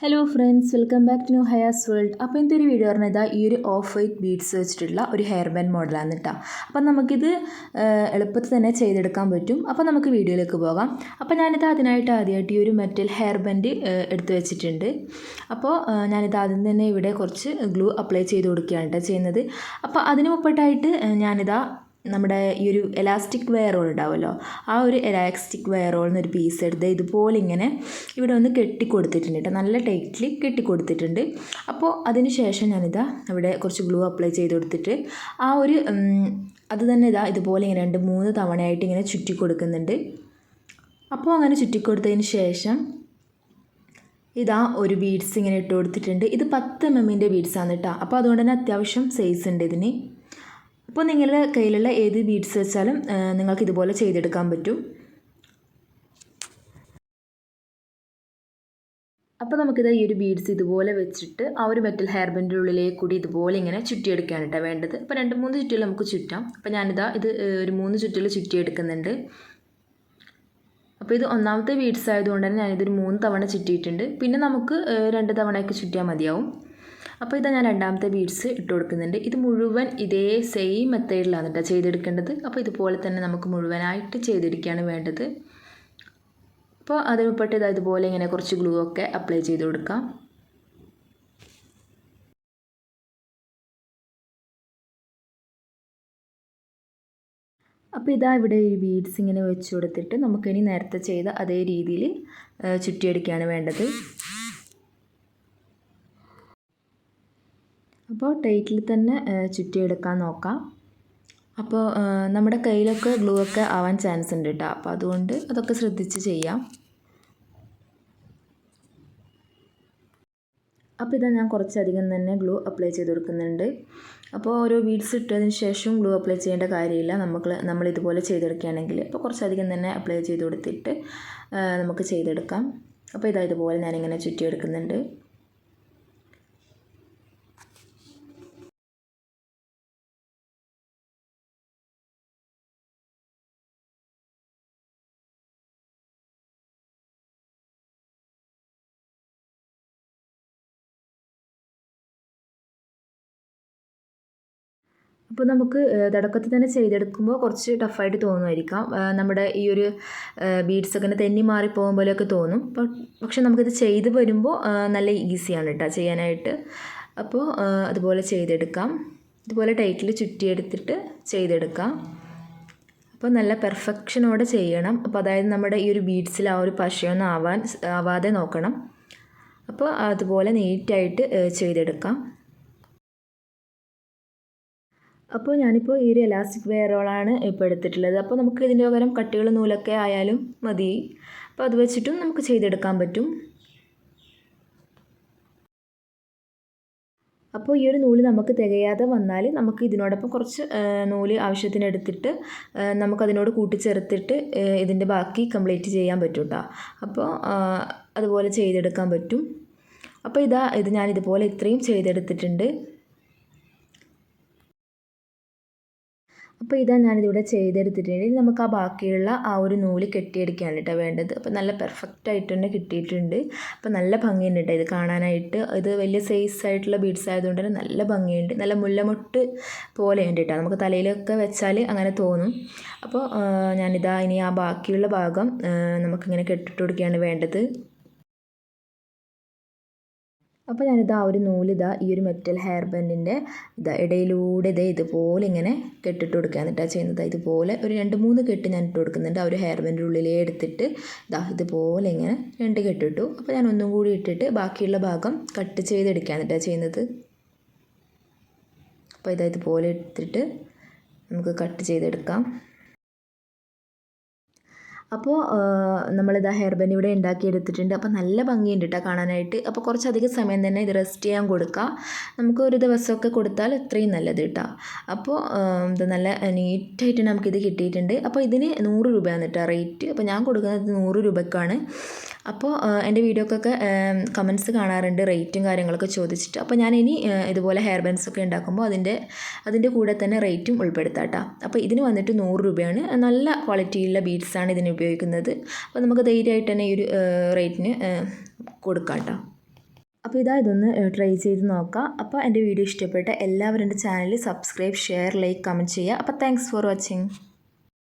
Hello friends welcome back to new Hayas world അപ്പോൾ ഇന്നത്തെ ഒരു വീഡിയോ പറഞ്ഞാൽ ഇതാ ഈ ഒരു ഓഫ് വൈറ്റ് ബീഡ്സ് വെച്ചിട്ടുള്ള ഒരു ഹെയർ ബാൻഡ് മോഡലാണ് കേട്ടോ അപ്പം നമുക്കിത് എളുപ്പത്തിൽ തന്നെ ചെയ്തെടുക്കാൻ പറ്റും. അപ്പോൾ നമുക്ക് വീഡിയോയിലേക്ക് പോകാം. അപ്പോൾ ഞാനിത് അതിനായിട്ട് ആദ്യമായിട്ട് ഈ ഒരു മെറ്റൽ ഹെയർ ബാൻഡ് എടുത്തു വെച്ചിട്ടുണ്ട്. അപ്പോൾ ഞാനിത് ആദ്യം തന്നെ ഇവിടെ കുറച്ച് ഗ്ലൂ അപ്ലൈ ചെയ്ത് കൊടുക്കുകയാണ് കേട്ടോ ചെയ്യുന്നത്. അപ്പോൾ അതിന് മുമ്പായിട്ട് ആ, ഞാനിതാ നമ്മുടെ ഈ ഒരു എലാസ്റ്റിക് വെയർ റോൾ ഉണ്ടാവുമല്ലോ? ആ ഒരു എലാസ്റ്റിക് വെയർ റോളിൽ ഒരു പീസ് എടുത്ത് ഇതുപോലെ ഇങ്ങനെ ഇവിടെ ഒന്ന് കെട്ടി കൊടുത്തിട്ടുണ്ട് കേട്ടോ. നല്ല ടൈറ്റ്ലി കെട്ടി കൊടുത്തിട്ടുണ്ട് അപ്പോൾ അതിന് ശേഷം ഞാനിതാ ഇവിടെ കുറച്ച് ഗ്ലൂ അപ്ലൈ ചെയ്ത് കൊടുത്തിട്ട് ആ ഒരു അത് തന്നെ ഇതാ ഇതുപോലെ ഇങ്ങനെ രണ്ട് മൂന്ന് തവണയായിട്ട് ഇങ്ങനെ ചുറ്റി കൊടുക്കുന്നുണ്ട് അപ്പോൾ അങ്ങനെ ചുറ്റി കൊടുത്തതിന് ശേഷം ഇതാ ഒരു ബീഡ്സ് ഇങ്ങനെ ഇട്ട് കൊടുത്തിട്ടുണ്ട്. ഇത് പത്ത് എം എമ്മിന്റെ ബീഡ്സാണ് കേട്ടോ. അപ്പോൾ അതുകൊണ്ട് തന്നെ അത്യാവശ്യം സൈസ് ഉണ്ട് ഇതിന്. അപ്പോൾ നിങ്ങളുടെ കയ്യിലുള്ള ഏത് ബീഡ്സ് വെച്ചാലും നിങ്ങൾക്ക് ഇതുപോലെ ചെയ്തെടുക്കാൻ പറ്റും. അപ്പോൾ നമുക്കിത് ഈ ഒരു ബീഡ്സ് ഇതുപോലെ വെച്ചിട്ട് ആ ഒരു മെറ്റൽ ഹെയർ ബെൻഡിന്റെ ഉള്ളിലേക്ക് കൂടി ഇതുപോലെ ഇങ്ങനെ ചുറ്റിയെടുക്കുകയാണ് കേട്ടോ വേണ്ടത്. അപ്പോൾ രണ്ട് മൂന്ന് ചുറ്റിൽ നമുക്ക് ചുറ്റാം. അപ്പോൾ ഞാനിതാ ഇത് ഒരു മൂന്ന് ചുറ്റിൽ ചുറ്റിയെടുക്കുന്നുണ്ട്. അപ്പോൾ ഇത് ഒന്നാമത്തെ ബീഡ്സ് ആയതുകൊണ്ട് തന്നെ ഞാനിതൊരു മൂന്ന് തവണ ചുറ്റിയിട്ടുണ്ട്. പിന്നെ നമുക്ക് രണ്ട് തവണയൊക്കെ ചുറ്റിയാൽ മതിയാവും. അപ്പോൾ ഇതാ ഞാൻ രണ്ടാമത്തെ ബീഡ്സ് ഇട്ട് കൊടുക്കുന്നുണ്ട്. ഇത് മുഴുവൻ ഇതേ സെയിം മെത്തേഡിലാണ് കേട്ടോ ചെയ്തെടുക്കേണ്ടത്. അപ്പോൾ ഇതുപോലെ തന്നെ നമുക്ക് മുഴുവനായിട്ട് ചെയ്തെടുക്കുകയാണ് വേണ്ടത്. അപ്പോൾ അത് ഉൾപ്പെട്ട് ഇതാ ഇതുപോലെ ഇങ്ങനെ കുറച്ച് ഗ്ലൂ ഒക്കെ അപ്ലൈ ചെയ്ത് കൊടുക്കാം. അപ്പോൾ ഇതാ ഇവിടെ ഈ ബീഡ്സ് ഇങ്ങനെ വെച്ച് കൊടുത്തിട്ട് നമുക്കിനി നേരത്തെ ചെയ്ത അതേ രീതിയിൽ ചുറ്റിയെടുക്കുകയാണ് വേണ്ടത്. അപ്പോൾ ടൈറ്റിൽ തന്നെ ചുറ്റിയെടുക്കാൻ നോക്കാം. അപ്പോൾ നമ്മുടെ കയ്യിലൊക്കെ ഗ്ലൂ ഒക്കെ ആവാൻ ചാൻസ് ഉണ്ട് കേട്ടോ അപ്പോൾ അതുകൊണ്ട് അതൊക്കെ ശ്രദ്ധിച്ച് ചെയ്യാം. അപ്പോൾ ഇതാ ഞാൻ കുറച്ചധികം തന്നെ ഗ്ലൂ അപ്ലൈ ചെയ്ത് കൊടുക്കുന്നുണ്ട്. അപ്പോൾ ഓരോ ബീഡ്സ് ഇട്ടതിന് ശേഷം ഗ്ലൂ അപ്ലൈ ചെയ്യേണ്ട കാര്യമില്ല. നമുക്ക് നമ്മൾ ഇതുപോലെ ചെയ്തെടുക്കുകയാണെങ്കിൽ അപ്പോൾ കുറച്ചധികം തന്നെ അപ്ലൈ ചെയ്ത് കൊടുത്തിട്ട് നമുക്ക് ചെയ്തെടുക്കാം. അപ്പോൾ ഇതാ ഇതുപോലെ ഞാനിങ്ങനെ ചുറ്റിയെടുക്കുന്നുണ്ട്. അപ്പോൾ നമുക്ക് തുടക്കത്തിൽ തന്നെ ചെയ്തെടുക്കുമ്പോൾ കുറച്ച് ടഫായിട്ട് തോന്നുമായിരിക്കാം. നമ്മുടെ ഈ ഒരു ബീഡ്സ് ഒക്കെ തെന്നി മാറി പോകും പോലെയൊക്കെ തോന്നും. പക്ഷെ നമുക്കിത് ചെയ്ത് വരുമ്പോൾ നല്ല ഈസിയാണ് കേട്ടോ ചെയ്യാനായിട്ട്. അപ്പോൾ അതുപോലെ ചെയ്തെടുക്കാം. ഇതുപോലെ ടൈറ്റിൽ ചുറ്റിയെടുത്തിട്ട് ചെയ്തെടുക്കാം. അപ്പോൾ നല്ല പെർഫെക്ഷനോടെ ചെയ്യണം. അപ്പോൾ അതായത് നമ്മുടെ ഈ ഒരു ബീഡ്സിൽ ആ ഒരു പശയൊന്നും ആവാൻ ആവാതെ നോക്കണം. അപ്പോൾ അതുപോലെ നീറ്റായിട്ട് ചെയ്തെടുക്കാം. അപ്പോൾ ഞാനിപ്പോൾ ഈ ഒരു എലാസ്റ്റിക് വെയർ റോളാണ് ഇപ്പോൾ എടുത്തിട്ടുള്ളത്. അപ്പോൾ നമുക്ക് ഇതിന്റെ പകരം കട്ടികൾ നൂലൊക്കെ ആയാലും മതി. അപ്പോൾ അത് വെച്ചിട്ടും നമുക്ക് ചെയ്തെടുക്കാൻ പറ്റും. അപ്പോൾ ഈ ഒരു നൂൽ നമുക്ക് തികയാതെ വന്നാൽ നമുക്ക് ഇതിനോടൊപ്പം കുറച്ച് നൂൽ ആവശ്യത്തിന് എടുത്തിട്ട് നമുക്കതിനോട് കൂട്ടിച്ചേർത്തിട്ട് ഇതിന്റെ ബാക്കി കംപ്ലീറ്റ് ചെയ്യാൻ പറ്റും കേട്ടോ അപ്പോൾ അതുപോലെ ചെയ്തെടുക്കാൻ പറ്റും. അപ്പോൾ ഇതാ ഇത് ഞാൻ ഇതുപോലെ ഇത്രയും ചെയ്തെടുത്തിട്ടുണ്ട്. അപ്പോൾ ഇതാ ഞാനിതിവിടെ ചെയ്തെടുത്തിട്ടുണ്ട്. നമുക്ക് ആ ബാക്കിയുള്ള ആ ഒരു നൂൽ കെട്ടിയെടുക്കുകയാണ് കേട്ടോ വേണ്ടത്. അപ്പോൾ നല്ല പെർഫെക്റ്റ് ആയിട്ട് തന്നെ കിട്ടിയിട്ടുണ്ട്. അപ്പോൾ നല്ല ഭംഗിയുണ്ട് കേട്ടോ ഇത് കാണാനായിട്ട്. ഇത് വലിയ സൈസ് ആയിട്ടുള്ള ബീഡ്സ് ആയതുകൊണ്ട് തന്നെ നല്ല ഭംഗിയുണ്ട്. നല്ല മുല്ലമൊട്ട് പോലെയുണ്ട് കേട്ടോ. നമുക്ക് തലയിലൊക്കെ വെച്ചാൽ അങ്ങനെ തോന്നും. അപ്പോൾ ഞാനിതാ ഇനി ആ ബാക്കിയുള്ള ഭാഗം നമുക്കിങ്ങനെ കെട്ടിട്ട് കൊടുക്കുകയാണ് വേണ്ടത്. അപ്പോൾ ഞാനിതാ ആ ഒരു നൂൽ ഇതാ ഈ ഒരു മെറ്റൽ ഹെയർ ബാൻഡിന്റെ ഇതാ ഇടയിലൂടെ ഇതേ ഇതുപോലെ ഇങ്ങനെ കെട്ടിട്ട് കൊടുക്കുകയാണ് എന്നിട്ടാ ചെയ്യുന്നത്. ഇതുപോലെ ഒരു രണ്ട് മൂന്ന് കെട്ട് ഞാൻ ഇട്ട് കൊടുക്കുന്നുണ്ട്. ആ ഒരു ഹെയർ ബാൻഡിന്റെ ഉള്ളിലേ എടുത്തിട്ട് ഇതാ ഇതുപോലെ ഇങ്ങനെ രണ്ട് കെട്ടിട്ടു. അപ്പോൾ ഞാൻ ഒന്നും കൂടി ഇട്ടിട്ട് ബാക്കിയുള്ള ഭാഗം കട്ട് ചെയ്തെടുക്കുകയാണ് എന്നിട്ടാ ചെയ്യുന്നത്. അപ്പോൾ ഇതാ ഇതുപോലെ എടുത്തിട്ട് നമുക്ക് കട്ട് ചെയ്തെടുക്കാം. അപ്പോൾ നമ്മളിതാ ഹെയർ ബാൻഡ് ഇവിടെ ഉണ്ടാക്കിയെടുത്തിട്ടുണ്ട്. അപ്പോൾ നല്ല ഭംഗിയുണ്ട് കേട്ടോ കാണാനായിട്ട്. അപ്പോൾ കുറച്ചധികം സമയം തന്നെ ഇത് റെസ്റ്റ് ചെയ്യാൻ കൊടുക്കുക നമുക്ക് ഒരു ദിവസമൊക്കെ കൊടുത്താൽ ഇത്രയും നല്ലത് കേട്ടോ അപ്പോൾ ഇത് നല്ല നീറ്റായിട്ട് നമുക്കിത് കിട്ടിയിട്ടുണ്ട്. അപ്പോൾ ഇതിന് നൂറ് രൂപയാണ് കേട്ടോ റേറ്റ് അപ്പോൾ ഞാൻ കൊടുക്കുന്നത് നൂറ് രൂപയ്ക്കാണ് അപ്പോൾ എന്റെ വീഡിയോക്കൊക്കെ കമൻസ് കാണാറുണ്ട് റേറ്റും കാര്യങ്ങളൊക്കെ ചോദിച്ചിട്ട്. അപ്പോൾ ഞാൻ ഇനി ഇതുപോലെ ഹെയർ ഒക്കെ ഉണ്ടാക്കുമ്പോൾ അതിന്റെ അതിന്റെ കൂടെ തന്നെ റേറ്റും ഉൾപ്പെടുത്താം കേട്ടോ അപ്പോൾ ഇതിന് വന്നിട്ട് നൂറ് രൂപയാണ്. നല്ല ക്വാളിറ്റിയുള്ള ബീഡ്സാണ് ഇതിന് ഉപയോഗിക്കുന്നത്. അപ്പോൾ നമുക്ക് ധൈര്യമായിട്ട് തന്നെ ഈ ഒരു റേറ്റിന് കൊടുക്കാം കേട്ടോ. അപ്പോൾ ഇതാ ഇതൊന്ന് ട്രൈ ചെയ്ത് നോക്കാം. അപ്പോൾ എന്റെ വീഡിയോ ഇഷ്ടപ്പെട്ട എല്ലാവരും എന്റെ channel subscribe share like comment ചെയ്യുക. അപ്പോൾ താങ്ക്സ് ഫോർ വാച്ചിങ്